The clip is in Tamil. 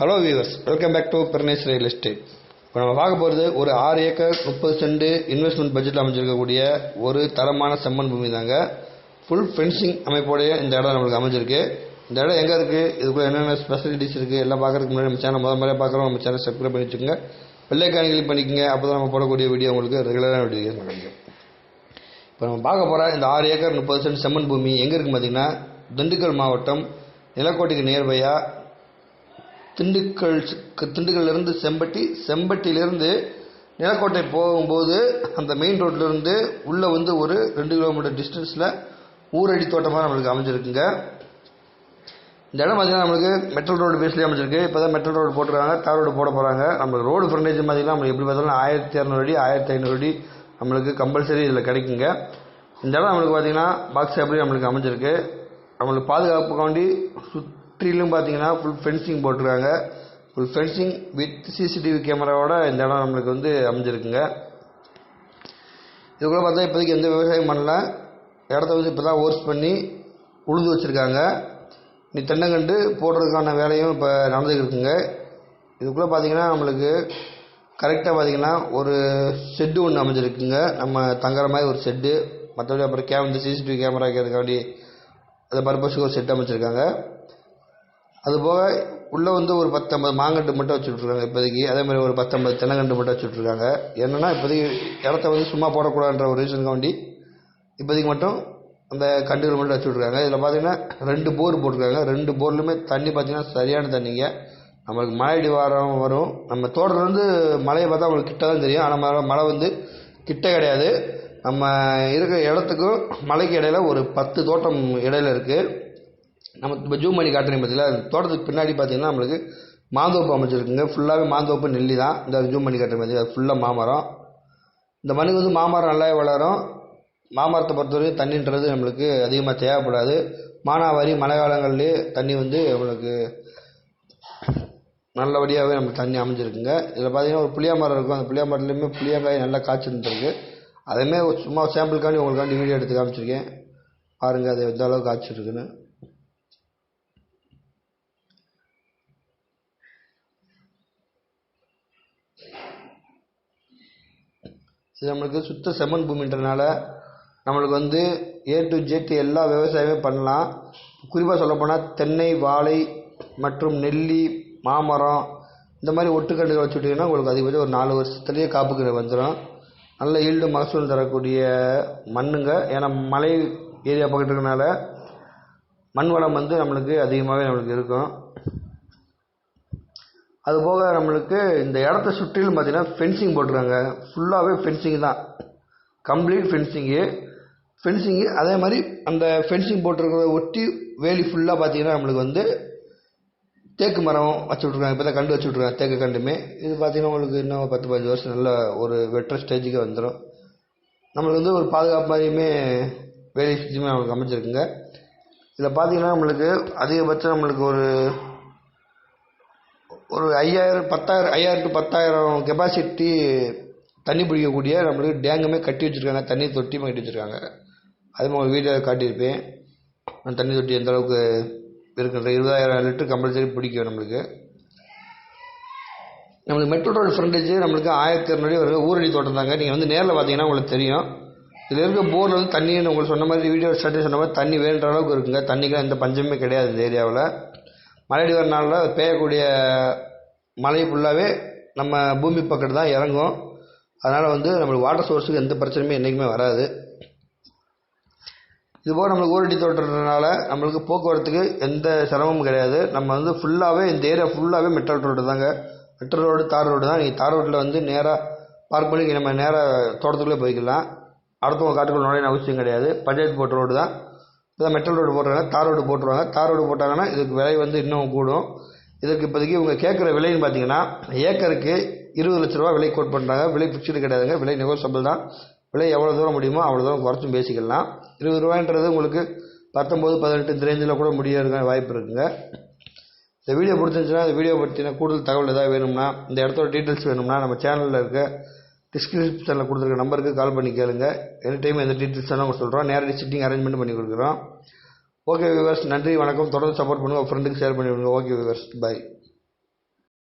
Hello viewers welcome back to பெர்னேஸ் real estate இப்போ நம்ம பார்க்க போகிறது ஒரு ஆறு ஏக்கர் முப்பது சென்ட் இன்வெஸ்ட்மெண்ட் பட்ஜெட்டில் அமைஞ்சிருக்கக்கூடிய ஒரு தரமான செம்மண் பூமி தாங்க. ஃபுல் ஃபென்சிங் அமைப்போடைய இந்த இடம் நம்மளுக்கு அமைஞ்சிருக்கு. இந்த இடம் எங்கே இருக்குது இதுக்குள்ள என்னென்ன ஸ்பெசிலிட்டிஸ் இருக்குது எல்லாம் பார்க்குறதுக்கு முன்னாடி நம்ம சேனல் முதல் முறையாக பார்க்குறோம். நம்ம சேனல் சப்ஸ்கிரைப் பண்ணி வச்சுக்கோங்க. வெள்ளைக்கான கிளிக் பண்ணிக்கோங்க. அப்போ தான் நம்ம போடக்கூடிய வீடியோ உங்களுக்கு ரெகுலரான வீடியோ கிடைக்கும். இப்போ நம்ம பார்க்க போகிற இந்த ஆறு ஏக்கர் முப்பது சென்ட் செம்மண் பூமி எங்கே இருக்குன்னு பார்த்தீங்கன்னா திண்டுக்கல் மாவட்டம் நிலக்கோட்டைக்கு நியர்பையாக திண்டுக்கல் திண்டுக்கல்லிருந்து செம்பட்டி செம்பட்டியிலிருந்து நிலக்கோட்டை போகும்போது அந்த மெயின் ரோட்லேருந்து உள்ளே வந்து ஒரு ரெண்டு கிலோமீட்டர் டிஸ்டன்ஸில் ஊரடி தோட்டமாக நம்மளுக்கு அமைஞ்சிருக்குங்க. இந்த இடம் பார்த்தீங்கன்னா நம்மளுக்கு மெட்ரல் ரோடு பேஸ்லேயே அமைஞ்சிருக்கு. இப்போ தான் மெட்டல் ரோடு போட்டுருக்காங்க தார் ரோடு போட போகிறாங்க நம்மளுக்கு ரோடு ஃப்ரண்டேஜ் பார்த்திங்கன்னா நம்மளுக்கு எப்படி பார்த்தாலும் ஆயிரத்தி இரநூறு அடி ஆயிரத்தி ஐநூறு அடி நம்மளுக்கு கம்பல்சரி இதில் கிடைக்குங்க. இந்த இடம் நம்மளுக்கு பார்த்தீங்கன்னா பாக்ஸ் எப்படி நம்மளுக்கு அமைஞ்சிருக்கு. நம்மளுக்கு பாதுகாப்புக்காண்டி சுத் சுற்றிலும் பார்த்தீங்கன்னா ஃபுல் ஃபென்சிங் போட்டிருக்காங்க. ஃபுல் ஃபென்சிங் வித் சிசிடிவி கேமராவோட இந்த இடம் நம்மளுக்கு வந்து அமைஞ்சிருக்குங்க. இதுக்குள்ளே பார்த்தா இப்போதைக்கு எந்த விவசாயம் பண்ணல. இடத்த வந்து இப்போ தான் ஓர்ஸ் பண்ணி உழுது வச்சுருக்காங்க. நீ தென்னங்கண்டு போடுறதுக்கான வேலையும் இப்போ நடந்துக்கிட்டு இருக்குங்க. இதுக்குள்ளே பார்த்தீங்கன்னா நம்மளுக்கு கரெக்டாக பார்த்தீங்கன்னா ஒரு ஷெட்டு ஒன்று அமைஞ்சிருக்குங்க. நம்ம தங்குற மாதிரி ஒரு ஷெட்டு மற்றபடி அப்புறம் கே இந்த சிசிடிவி கேமரா வைக்கிறதுக்காண்டி அந்த பர்பஸுக்கு ஒரு செட் அமைச்சிருக்காங்க. அதுபோக உள்ளே வந்து ஒரு பத்தம்பது மாங்கன்று மட்டும் வச்சுட்ருக்காங்க இப்போதைக்கு. அதே மாதிரி ஒரு பத்தம்பது தென்னங்கன்று மட்டும் வச்சுட்ருக்காங்க என்னென்னா இப்போதைக்கு இடத்த வந்து சும்மா போடக்கூடாதுன்ற ஒரு ரீசனுக்காண்டி இப்போதைக்கு மட்டும் அந்த கண்டுகள் மட்டும் வச்சுட்ருக்காங்க இதில் பார்த்தீங்கன்னா ரெண்டு போர் போட்டிருக்காங்க. ரெண்டு போர்லையுமே தண்ணி பார்த்தீங்கன்னா சரியான தண்ணிங்க. நம்மளுக்கு மழை அடி வாரம் வரும். நம்ம தோட்டத்துலேருந்து மழையை பார்த்தா அவங்களுக்கு கிட்ட தான் தெரியும். ஆனால் மழை மழை வந்து கிட்ட கிடையாது. நம்ம இருக்கிற இடத்துக்கும் மலைக்கு இடையில ஒரு பத்து தோட்டம் இடையில இருக்குது நம்ம இப்போ ஜூம் பண்ணி காட்டுறேன் பார்த்தீங்களா அந்த தோட்டத்துக்கு பின்னாடி பார்த்தீங்கன்னா நம்மளுக்கு மாந்தோப்பு அமைச்சிருக்குங்க. ஃபுல்லாகவே மாந்தோப்பு நெல்லி தான். இந்த ஜூம் பண்ணி காட்டுறேன் மாதிரி அது ஃபுல்லாக மாமரம். இந்த மண்ணுக்கு வந்து மாமரம் நல்லாவே வளரும். மாமரத்தை பொறுத்தவரைக்கும் தண்ணின்றது நம்மளுக்கு அதிகமாக தேவைப்படாது. மானாவாரி மழை காலங்கள்லேயே தண்ணி வந்து நம்மளுக்கு நல்லபடியாகவே நம்மளுக்கு தண்ணி அமைஞ்சிருக்குங்க. இதில் பார்த்தீங்கன்னா ஒரு புளியா மரம் இருக்கும். அந்த புளியா மரத்துலேயுமே புளியங்காய் நல்லா காய்ச்சிருந்துருக்கு. அதேமே சும்மா சாம்பிளுக்காண்டி உங்களுக்காண்டி வீடியோ எடுத்து காமிச்சிருக்கேன். பாருங்கள் அது எந்த அளவுக்கு காய்ச்சிருக்குன்னு. இது நம்மளுக்கு சுத்த செம்மண் பூமின்றனால நம்மளுக்கு வந்து ஏ டு ஜெட் எல்லா விவசாயமே பண்ணலாம். குறிப்பாக சொல்லப்போனால் தென்னை வாழை மற்றும் நெல்லி மாமரம் இந்த மாதிரி ஒட்டுக்கண்டுகள் வச்சுட்டிங்கன்னா உங்களுக்கு அதிகபட்சம் ஒரு நாலு வருஷத்துலேயே காப்புக்கிற வந்துடும் நல்ல ஈல்டு மகசூல் தரக்கூடிய மண்ணுங்க. ஏன்னா மலை ஏரியா பக்கத்து மண் வளம் வந்து நம்மளுக்கு அதிகமாகவே நம்மளுக்கு இருக்கும். அது போக நம்மளுக்கு இந்த இடத்த சுற்றிலும் பார்த்தீங்கன்னா ஃபென்சிங் போட்டிருக்காங்க. ஃபுல்லாகவே ஃபென்சிங் தான். கம்ப்ளீட் ஃபென்சிங்கு ஃபென்சிங்கு அதே மாதிரி அந்த ஃபென்சிங் போட்டிருக்கிறத ஒட்டி வேலி ஃபுல்லாக பார்த்தீங்கன்னா நம்மளுக்கு வந்து தேக்கு மரம் வச்சு விட்ருக்காங்க இப்போ தான் கண்டு வச்சு விட்ருக்காங்க தேக்கு கண்டுமே. இது பார்த்தீங்கன்னா உங்களுக்கு இன்னும் பத்து பதினஞ்சு வருஷம் நல்ல ஒரு வெட்டுற ஸ்டேஜுக்கு வந்துடும் நம்மளுக்கு வந்து ஒரு பாதுகாப்பு மாதிரியுமே வேலி சுற்றியுமே நம்மளுக்கு அமைஞ்சிருக்குங்க. இதில் பார்த்தீங்கன்னா நம்மளுக்கு அதிகபட்சம் நம்மளுக்கு ஒரு ஒரு ஐயாயிரம் பத்தாயிரம் ஐயாயிரம் டு பத்தாயிரம் கெப்பாசிட்டி தண்ணி பிடிக்கக்கூடிய நம்மளுக்கு டேங்குமே கட்டி வச்சுருக்காங்க தண்ணி தொட்டியுமே கட்டி வச்சுருக்காங்க. அது உங்களுக்கு வீடியோ காட்டியிருப்பேன். அந்த தண்ணி தொட்டி எந்த அளவுக்கு இருக்குன்ற இருபதாயிரம் லிட்டர் கம்பல்சரி பிடிக்கும் நம்மளுக்கு. நம்மளுக்கு மெட்ரோ ரோடு ஃப்ரண்டேஜ் நம்மளுக்கு ஆயிரத்தி இரநூறு ஒரு ஊரடி தோட்டம் தாங்க. நீங்கள் வந்து நேரில் பார்த்தீங்கன்னா உங்களுக்கு தெரியும். இதில் இருக்க போரில் வந்து தண்ணி உங்களுக்கு சொன்ன மாதிரி வீடியோ ஸ்டார்டிங் சொன்ன மாதிரி தண்ணி வேணுன்ற அளவுக்கு இருக்குங்க. தண்ணிக்கெலாம் எந்த பஞ்சமே கிடையாது இந்த ஏரியாவில் மழையடி வர நாளில் பெய்யக்கூடிய மழை ஃபுல்லாகவே நம்ம பூமி பக்கத்து தான் இறங்கும். அதனால் வந்து நம்மளுக்கு வாட்டர் சோர்ஸுக்கு எந்த பிரச்சனையுமே என்றைக்குமே வராது. இதுபோல் நம்மளுக்கு ஊரடி தோட்டத்தினால நம்மளுக்கு போக்குவரத்துக்கு எந்த சிரமமும் கிடையாது. நம்ம வந்து ஃபுல்லாகவே இந்த ஏரியா ஃபுல்லாகவே மெட்டல் ரோடு தாங்க. மெட்ரல் ரோடு தார் ரோடு தான். நீங்கள் தார் ரோட்டில் வந்து நேராக பார்க் பண்ணி நம்ம நேராக தோட்டத்துக்குள்ளே போய்க்கலாம். அடுத்தவங்க காட்டுக்குள்ள நுழைய அவசியம் கிடையாது. பஞ்சாயத்து போட்ட ரோடு தான். இப்போ மெட்டல் ரோடு போடுறாங்க தார் ரோடு போட்டுருவாங்க. தார் ரோடு போட்டாங்கன்னா இதுக்கு விலை வந்து இன்னும் கூடும். இதற்கு இப்போதைக்கு இவங்க கேட்குற விலைன்னு பார்த்தீங்கன்னா ஏக்கருக்கு இருபது லட்ச ரூபா விலை கோட் பண்ணுறாங்க விலை ஃபிக்ஸ்டு கிடையாதுங்க. விலை நெகோசியபிள் தான். விலை எவ்வளோ தூரம் முடியுமோ அவ்வளோ தூரம் குறைச்சும் பேசிக்கலாம். இருபது ரூபான்றது உங்களுக்கு பத்தொம்போது பதினெட்டு இந்த ரேஞ்சில் கூட முடியறதுக்கான வாய்ப்பு இருக்குங்க. இந்த வீடியோ பிடிச்சிருந்துச்சுன்னா இந்த வீடியோ பற்றின கூடுதல் தகவல் எதாவது வேணும்னா இந்த இடத்தோட டீட்டெயில்ஸ் வேணும்னா நம்ம சேனலில் இருக்க டிஸ்கிரிப்ஷனில் கொடுத்துருக்க நம்பருக்கு கால் பண்ணி கேளுங்க. எனி டைம் எந்த டீட்டெயில்ஸ் வேணால் உங்களுக்கு சொல்கிறோம் நேரடி சிட்டிங் அரேஞ்ச்மெண்ட் பண்ணி கொடுக்குறோம். ஓகே வியூவர்ஸ் நன்றி வணக்கம். தொடர்ந்து சப்போர்ட் பண்ணுங்கள் உங்கள் ஃப்ரெண்டுக்கு ஷேர் பண்ணி விடுங்க ஓகே விவர்ஸ் பை